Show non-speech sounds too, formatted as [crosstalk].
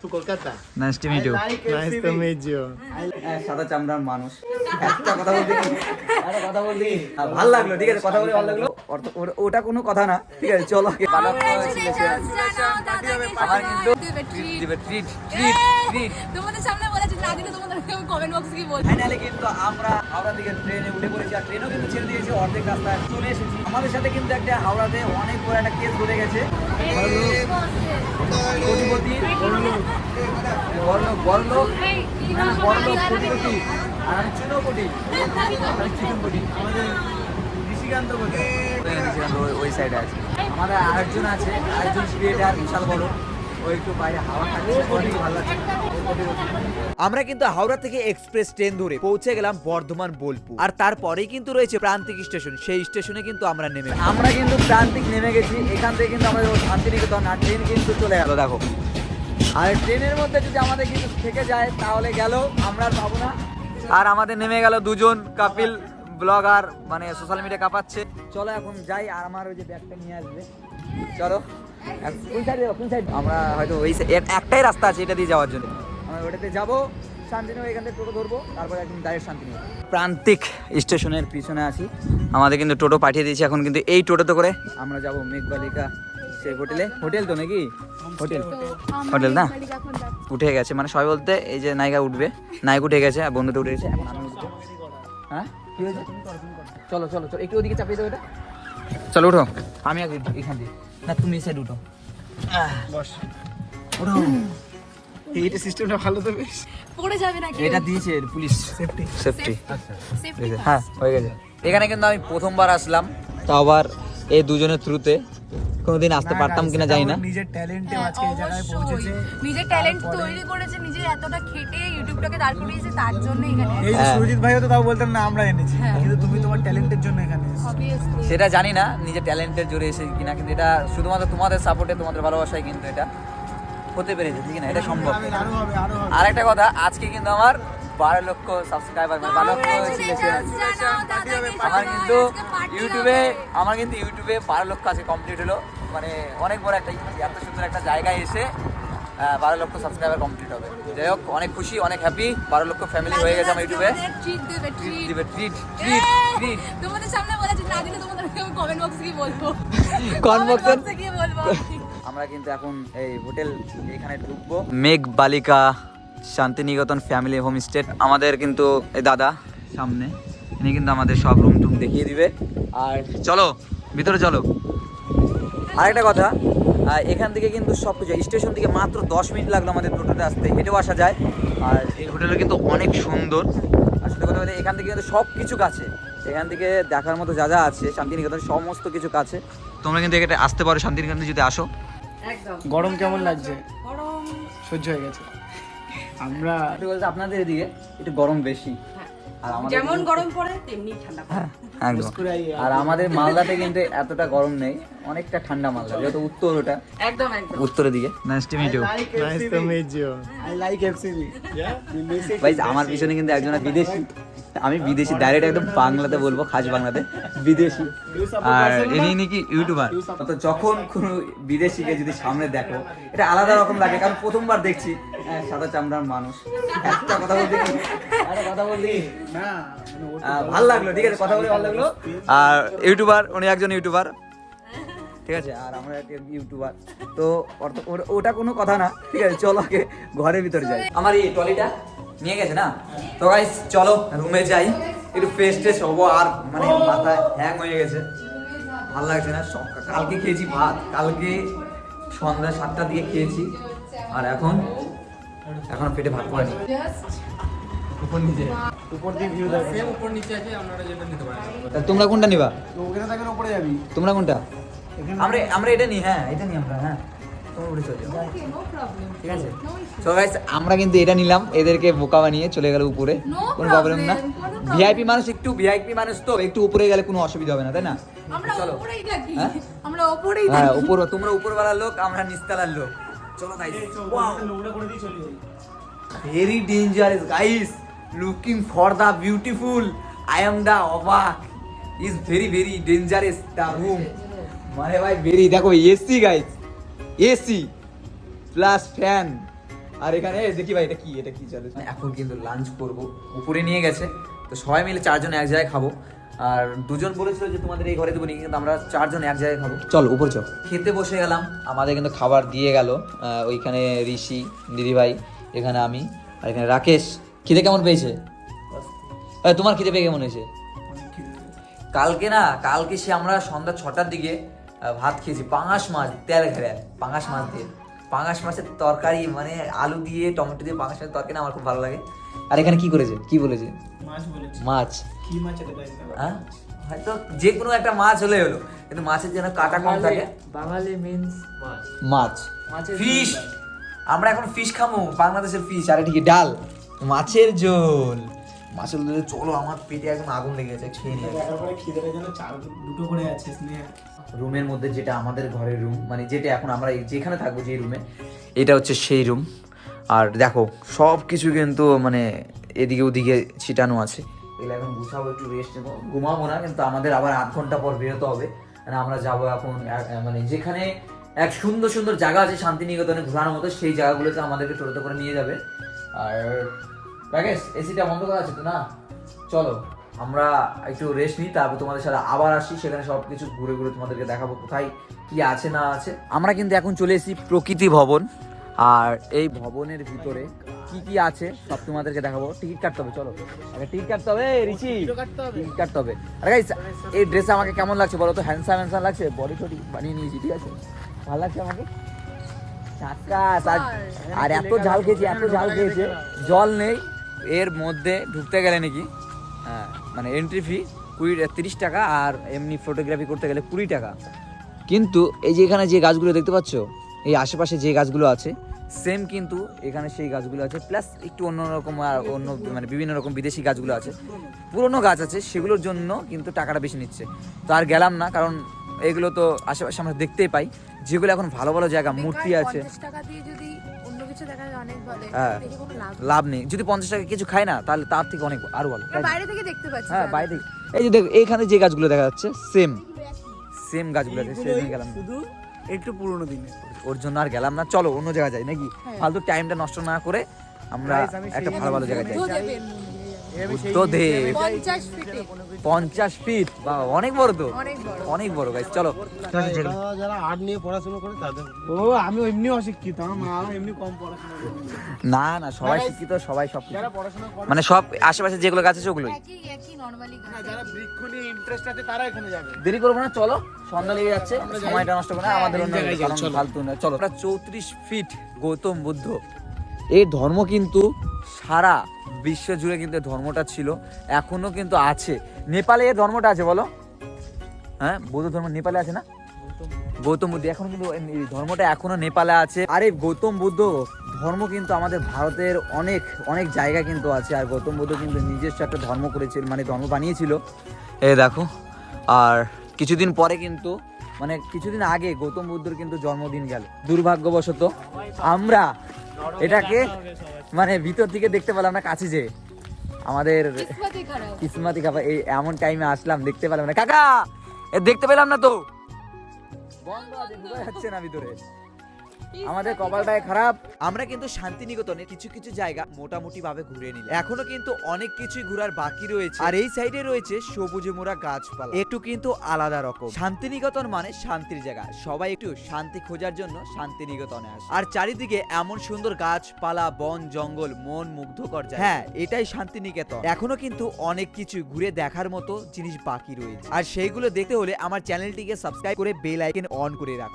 to Kolkata. Nice to meet you Nice to meet you. হ্যাঁ, সাদা চামড়ার মানুষ। একটা কথা বলতে কথা বলতে ভালো লাগল ঠিক আছে কথা বলে ভালো লাগল। ওটা- কোনো কথা না। ঠিক আছে চলো। আমার কিন্তু দিবে ট্রিট ট্রিট ট্রিট তোমাদের সামনে বলেছি না দিলে তোমাদের কমেন্ট বক্সে কি বলব? ফাইনালি কিন্তু আমরা হাওড়া থেকে ট্রেনে উঠে পড়েছি আর ট্রেনও কিন্তু ছেড়ে দিয়েছে অর্ধেক রাস্তায় চলে এসেছি। আমাদের সাথে কিন্তু একটা হাওড়াতে অনেক বড় একটা কেস ঘটে গেছে। কোটিপতি বড়লোক বড়লোক না, বড়লোক কোটিপতি। আর আমি চুনোপতি আমি চিকনপতি আমাদের ঋষিকান্ত কোটি ঋষিকান্ত ওই- সাইডে আছে আমাদের আরেকজন আছে আরেকজন ক্রিয়েটার বিশাল বড়। আমরা কিন্তু হাওড়া থেকে এক্সপ্রেস ট্রেন ধরে পৌঁছে গেলাম বর্ধমান বোলপুর। আর তারপরেই কিন্তু রয়েছে প্রান্তিক স্টেশন সেই স্টেশনে কিন্তু আমরা নেমে আমরা কিন্তু প্রান্তিক নেমে গেছি। এখান থেকে কিন্তু আমাদের শান্তিনিকেতন আর ট্রেন কিন্তু চলে গেল। দেখো। আর ট্রেনের মধ্যে যদি আমাদের কিন্তু থেকে যায় তাহলে গেল আমরা আর পাবো না। আর আমাদের নেমে গেল দুজন কাপিল ব্লগার মানে সোশ্যাল মিডিয়া কাঁপাচ্ছে। চলো এখন যাই আর আমার ওই যে ব্যাগটা নিয়ে আসবে। চলো। কোন সাইডে কোন সাইড আমরা হয়তো ওই একটাই রাস্তা আছে এটা দিয়ে যাওয়ার জন্য। আমরা ওটাতে যাব শান্তিনিকেতন এখান থেকে টোটো ধরবো তারপরে একদম ডাইরেক্ট শান্তিনিকেতন প্রান্তিক স্টেশনের পিছনে আছি। আমাদের কিন্তু টোটো পাঠিয়ে দিয়েছে এখন কিন্তু এই টোটোতে করে। আমরা যাব মেঘবালিকা সেই হোটেলে। হোটেল তো নাকি? হোটেল। হোটেল না? উঠে গেছে। মানে সবাই বলতে এই যে নায়িকা উঠবে। নায়ক উঠে গেছে আর বন্ধুটা উঠে গেছে। এখন আমি উঠবো। হ্যাঁ? কি হয়েছে চলো চলো চলো একটু ওদিকে চাপিয়ে দেবো এটা। চলো উঠো। আমি আগে এখান দিয়ে। না তুমি এই সাইড উঠো। বস। উঠো। এইটা সিস্টেমটা ভালো তো বেশ। পড়ে যাবে নাকি? এটা দিয়েছে পুলিশ। সেফটি সেফটি সেফটি হ্যাঁ হয়ে গেছে। এখানে কিন্তু আমি প্রথমবার আসলাম। তো আবার এই দুজনের থ্রুতে কোনোদিন আসতে পারতাম কিনা জানি না। নিজের ট্যালেন্টে আজকে এই জায়গায় পৌঁছেছে। নিজের ট্যালেন্ট তৈরি করেছে নিজে এতটা খেটে ইউটিউবটাকে দাঁড় করিয়েছে তার জন্য এখানে এই হ্যাঁ। সুরজিৎ ভাইও তো তাও বলতেন না আমরা এনেছি। হ্যাঁ। কিন্তু তুমি তোমার ট্যালেন্টের জন্য এখানে এসেছ। সেটা জানি না নিজের ট্যালেন্টের জোরে এসে কিনা কিন্তু এটা শুধুমাত্র তোমাদের সাপোর্টে তোমাদের ভালোবাসায় কিন্তু এটা হতে পেরেছে ঠিক না? এটা সম্ভব। আর একটা কথা আজকে কিন্তু আমার বারো লক্ষ সাবস্ক্রাইবার মানে বারো লক্ষ আমার কিন্তু ইউটিউবে আমার কিন্তু ইউটিউবে বারো লক্ষ আজকে কমপ্লিট হলো। মানে অনেক বড় একটা এত সুন্দর একটা জায়গায় এসে বারো লক্ষ সাবস্ক্রাইবার কমপ্লিট হবে। যাই হোক অনেক খুশি অনেক হ্যাপি বারো লক্ষ ফ্যামিলি হয়ে গেছে আমার ইউটিউবে ট্রিট দেবে treat treat treat treat treat তোমাদের সামনে বলেছি না দিলে তোমাদের কমেন্ট বক্সে কি বলব? [laughs] Comment বক্সে কি বলব? [laughs] আমরা কিন্তু এখন এই হোটেল এখানে ঢুকবো। মেঘ বালিকা শান্তিনিকেতন ফ্যামিলি হোমস্টে আমাদের কিন্তু এই দাদা সামনে ইনি কিন্তু আমাদের সব রুম টুম দেখিয়ে দিবে। আর চলো ভিতরে চলো। আরেকটা কথা এখান থেকে কিন্তু সব কিছু স্টেশন থেকে মাত্র দশ মিনিট লাগল আমাদের টোটোতে আসতে হেঁটেও আসা যায়। আর এই হোটেলটা কিন্তু অনেক সুন্দর। আর সত্যি কথা বলতে এখান থেকে কিন্তু সব কিছু কাছে। এখান থেকে দেখার মতো যা যা আছে শান্তিনিকেতন সমস্ত কিছু কাছে। তোমরা কিন্তু এখানে আসতে পারো শান্তিনিকেতন যদি আসো। একদম। গরম কেমন লাগছে? গরম। সহ্য হয়ে গেছে। আমরা একটু বলতে আপনাদের এদিকে একটু গরম বেশি। আর আমাদের যেমন গরম পড়ে তেমনি ঠান্ডা পড়ে। হ্যাঁ, আই- আর আমাদের মালদাতে কিন্তু এতটা গরম নেই অনেকটা ঠান্ডা মালদা যেহেতু উত্তর ওটা। একদম একদম। উত্তরের দিকে। Nice to meet you Nice to meet you. I like FCB. Yeah? ভাই আমার পিছনে কিন্তু একজন বিদেশি। আমি বিদেশি ডাইরেক্ট একদম বাংলাতে বলব খাস বাংলাতে। বিদেশি। আর ইনি নাকি ইউটিউবার তো যখন কোনো বিদেশিকে যদি সামনে দেখো এটা আলাদা রকম লাগে কারণ প্রথমবার দেখছি। হ্যাঁ, সাদা চামড়ার মানুষ। একটা কথা বলতে কি? একটা কথা বলতে কি? না মানে ভালো লাগল ঠিক আছে কথা বলে ভালো লাগল। আর ইউটিউবার উনি একজন ইউটিউবার। ঠিক আছে? আর আমরা একটা ইউটিউবার। তো ওটা- ওটা কোনো কথা না। ঠিক আছে চলো আগে ঘরের ভিতরে যাই। আমার এই টলিটা নিয়ে গেছে না? তো গাইস চলো রুমে যাই। একটু ফ্রেশ ট্রেশ হব আর মানে মাথা হ্যাং হয়ে গেছে। ভালো লাগছে না কালকে খেয়েছি ভাত। কালকে সন্ধ্যা সাতটা দিয়ে খেয়েছি। আর এখন এখন পেটে ভাত পড়েনি। উপর নিচে। উপর দিয়ে ভিউ দেখে তা তোমরা কোনটা নিবা? ওখানে থাকেন উপরে যাবি। তোমরা কোনটা? আমরা এটা নিই হ্যাঁ এটা নিই হ্যাঁ। কিন্তু এটা নিলাম এদেরকে বোকা বানিয়ে চলে গেল উপরে। কোনো প্রবলেম না। ভিআইপি মানুষ একটু ভিআইপি মানুষ তো একটু উপরে গেলে কোনো অসুবিধা হবে না তাই না? চলো। হ্যাঁ? আমরা উপরেই হ্যাঁ থাকি। উপর তোমরা উপরওয়ালার লোক আমরা নিচতলার লোক। চলো গাইস নোংরা করে দিয়ে চলে যাই। Very dangerous guys looking for the beautiful I am the অবাক is very very dangerous the room মানে ভাই ভেরি দেখো AC guys AC plus fan আর এখানে দেখি ভাই এটা কি? এটা কি চলে এখন কিন্তু লাঞ্চ করব। উপরে নিয়ে গেছে। তো সবাই মিলে চারজন এক জায়গায় খাব। আর দুজন বলেছিল যে তোমাদের এই ঘরে দেবো নি, কিন্তু আমরা চারজন এক জায়গায় খাব। চল উপরে চল। খেতে বসে গেলাম। আমাদের কিন্তু খাবার দিয়ে গেল। ওইখানে ঋষি দিদিভাই এখানে আমি আর এখানে রাকেশ। খিদে কেমন পেয়েছে? তোমার খিদে পেয়ে কেমন হয়েছে? কালকে না কালকে সে আমরা সন্ধ্যা ছটার দিকে ভাত খেয়েছি। পাঙাশ মাছ তেল ঘেরে। পাঙাশ মাছ দিয়ে। পাঙাশ মাছের তরকারি মানে আলু দিয়ে টমেটো দিয়ে পাঙাশ মাছের তরকারি না আমার খুব ভালো লাগে। আর এখানে কি করেছে? কি বলেছে? মাছ মাছ। কি মাছ? হ্যাঁ? হয়তো যে কোনো একটা মাছ হলে হলো। কিন্তু মাছের যেন কাটা কম থাকে। বাঙালি মিন্স মাছ। মাছ। ফিশ আমরা এখন ফিশ খামো। বাংলাদেশের ফিশ আরে ঠিক ডাল। মাছের ঝোল। মাছের ঝোল চলো আমার পেটে একদম আগুন লেগে গেছে খেয়ে নিয়ে দেখার খিদেটা যেন চার দুটো করে আছে স্নেহা। রুমের মধ্যে যেটা আমাদের ঘরের রুম মানে যেটা এখন আমরা যেখানে থাকব যে রুমে এটা হচ্ছে সেই রুম আর দেখো সব কিছু কিন্তু মানে এদিকে ওদিকে ছিটানো আছে। এগুলো এখন গুছাবো, একটু রেস্ট নেব। ঘুমাবো না, কিন্তু আমাদের আবার আধ ঘণ্টা পর বেরোতে হবে। মানে আমরা যাব এখন মানে যেখানে এক সুন্দর সুন্দর জায়গা আছে শান্তিনিকেতনে ঘোরানোর মতো, সেই জায়গাগুলোতে আমাদেরকে টোটোতে করে নিয়ে যাবে। আর রাকেশ এসিটা বন্ধ করা আছে তো না? চলো, আমরা একটু রেস্ট নিই, তারপর তোমাদের সাথে আবার আসি, সেখানে সব কিছু ঘুরে ঘুরে তোমাদেরকে দেখাবো কোথায়, কি আছে না আছে। আমরা কিন্তু এখন চলে এসেছি প্রকৃতি ভবন। আর এই ভবনের ভিতরে কি কি আছে সব তোমাদেরকে দেখাবো। টিকিট কাটতে হবে চলো। আগে টিকিট কাটতে হবে রিচি টিকিট কাটতে হবে। আর গাইস এই ড্রেস আমাকে কেমন লাগছে বলো তো? হ্যান্ডসাম হ্যান্ডসাম লাগছে? বডি টডি বানিয়ে নিয়েছি ঠিক আছে? ভালো লাগছে আমাকে? আর আর এত ঝাল খেয়েছি এত ঝাল খেয়েছে। জল নেই এর মধ্যে ঢুকতে গেলে নাকি? হ্যাঁ মানে এন্ট্রি ফি কুড়ি তিরিশ টাকা আর এমনি ফটোগ্রাফি করতে গেলে কুড়ি টাকা। কিন্তু এই যে এখানে যে গাছগুলো দেখতে পাচ্ছ এই আশেপাশে যে গাছগুলো আছে সেম কিন্তু এখানে সেই গাছগুলো আছে প্লাস একটু অন্যরকম আর অন্য মানে বিভিন্ন রকম বিদেশি গাছগুলো আছে। পুরনো গাছ আছে সেগুলোর জন্য কিন্তু টাকাটা বেশি নিচ্ছে। তো আর গেলাম না কারণ এগুলো তো আশেপাশে আমরা দেখতেই পাই। যেগুলো এখন ভালো ভালো জায়গা মূর্তি আছে। 50 টাকা দিয়ে যদি অন্য কিছু দেখা যায় অনেক ভালো হ্যাঁ। লাভ নেই। যদি পঞ্চাশ টাকা কিছু খায় না তাহলে তার থেকে অনেক আরও ভালো। বাইরে থেকে দেখতে পাচ্ছি হ্যাঁ। বাইরে এই যে দেখ এইখানে যে গাছগুলো দেখা যাচ্ছে সেম সেম গাছগুলো আছে সেদিন গেলাম। শুধু একটু পুরনো দিনে ওর জন্য আর গেলাম না। চলো অন্য জায়গায় যাই নাকি? হ্যাঁ। ফালতু টাইমটা নষ্ট না করে আমরা একটা ভালো ভালো জায়গায় যাই। বুদ্ধদেবের মন্দিরে যাব। বুদ্ধ দেব 50 ফিটে। পঞ্চাশ ফিট? বাবা অনেক বড় তো। অনেক বড়। গাছ চলো। যারা আর্ট নিয়ে পড়াশোনা করে তাদের ও আমি এমনি অশিক্ষিত আমার এমনি কম পড়াশোনা না না সবাই শিক্ষিত সবাই সব মানে সব আশেপাশে যেগুলো গাছ আছে ওগুলোই। একই একই নরমালি না যারা বৃক্ষ নিয়ে ইন্টারেস্ট আছে তারা এখানে যাবে। দেরি করব না চলো। সন্ধ্যা লেগে যাচ্ছে সময়টা নষ্ট করে না আমাদের অন্য জায়গায় চলো। ফালতু না। চলো। চৌত্রিশ ফিট গৌতম বুদ্ধ। এই ধর্ম কিন্তু সারা বিশ্ব জুড়ে কিন্তু ধর্মটা ছিল, এখনও কিন্তু আছে। নেপালে এই ধর্মটা আছে বলো? হ্যাঁ বৌদ্ধ ধর্ম নেপালে আছে না? গৌতম বুদ্ধ, এখন কিন্তু ধর্মটা এখনও নেপালে আছে। আর এই গৌতম বুদ্ধ, ধর্ম কিন্তু আমাদের ভারতের অনেক অনেক জায়গা কিন্তু আছে। আর গৌতম বুদ্ধ কিন্তু নিজস্ব একটা ধর্ম করেছিল মানে ধর্ম বানিয়েছিল। এ দেখো, আর কিছুদিন পরে কিন্তু মানে কিছুদিন আগে গৌতম বুদ্ধর কিন্তু জন্মদিন গেল। দুর্ভাগ্যবশত, আমরা এটাকে মানে ভিতর থেকে দেখতে পেলাম না কাছে যে আমাদের কিসমতি খাবার। এই এমন টাইমে আসলাম দেখতে পেলাম না। কাকা দেখতে পেলাম না তো। বন্ধ আছে যাচ্ছে না ভিতরে। আমাদের কপালটাই খারাপ। আমরা কিন্তু শান্তিনিকেতনে কিছু কিছু জায়গা মোটামুটি ভাবে ঘুরে নিলাম। এখনও কিন্তু অনেক কিছুই ঘোরার বাকি রয়েছে। আর এই সাইডে রয়েছে সবুজে মোড়া গাছপালা। একটু কিন্তু আলাদা রকম। শান্তিনিকেতন মানে শান্তির জায়গা। সবাই একটু শান্তি খোঁজার জন্য শান্তিনিকেতনে আসে। আর চারিদিকে এমন সুন্দর গাছপালা বন জঙ্গল মন মুগ্ধকর জায়গা। হ্যাঁ এটাই শান্তিনিকেতন। এখনও কিন্তু অনেক কিছু ঘুরে দেখার মতো জিনিস বাকি রয়েছে। আর সেইগুলো দেখতে হলে আমার চ্যানেলটিকে সাবস্ক্রাইব করে বেল আইকন অন করে রাখো।